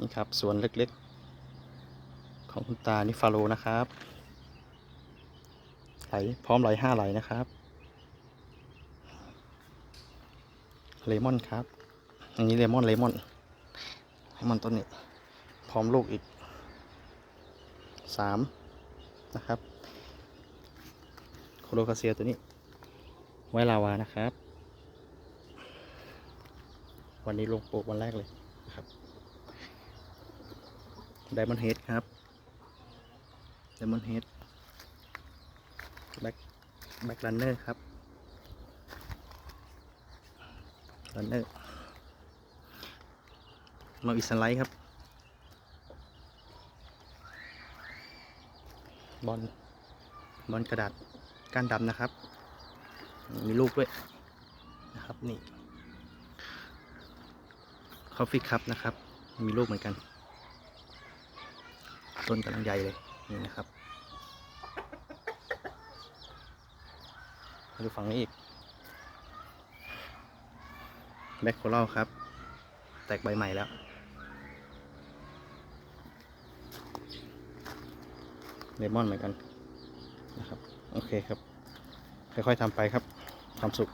นี่ครับสวนเล็กๆ ของคุณตานี่ฟาโลนะครับ ไหลพร้อมไหลห้าไหลนะครับ เลมอนครับ อันนี้เลมอนเลมอนเลมอนต้นนี้ พร้อมลูกอีกสามนะครับโคโลคาเซียตัวนี้ ไว้ลาวานะครับ วันนี้ลงปลูกวันแรกเลย ไดมอนเฮดครับไดมอนเฮดแบ็คแบ็ครันเนอร์ครับรันเนอร์มาอิสไลท์ครับ บอลบอลกระดาษก้านดำนะครับ มีลูกด้วยนะครับนี่คอฟฟี่คัพนะครับ มีลูกเหมือนกัน ต้นกำลังใหญ่เลยนี่นะครับมาดูฝั่งนี้อีกแบ็คโคลครับ แตกใบใหม่แล้วเลมอนเหมือนกันนะครับ โอเคครับ ค่อยๆทำไปครับ ความสุข